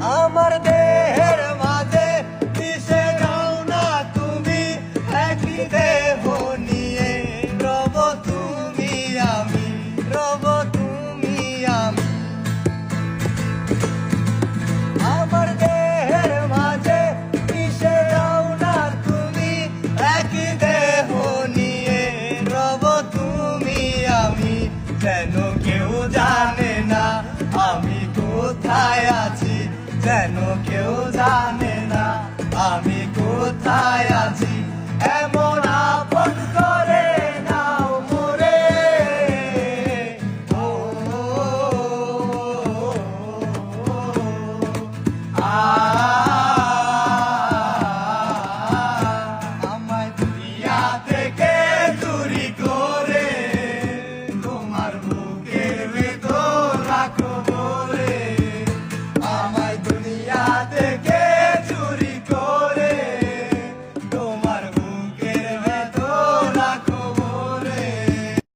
আমার দেহের মাঝে মিশে যাও না তুমি। একই দেহ নিয়ে রব তুমি আমি, রব তুমি আমি। আমার দেহের মাঝে মিশে যাও না তুমি। একই দেহ নিয়ে রব তুমি আমি, যেন যেন কেউ জানে না আমি কোথায়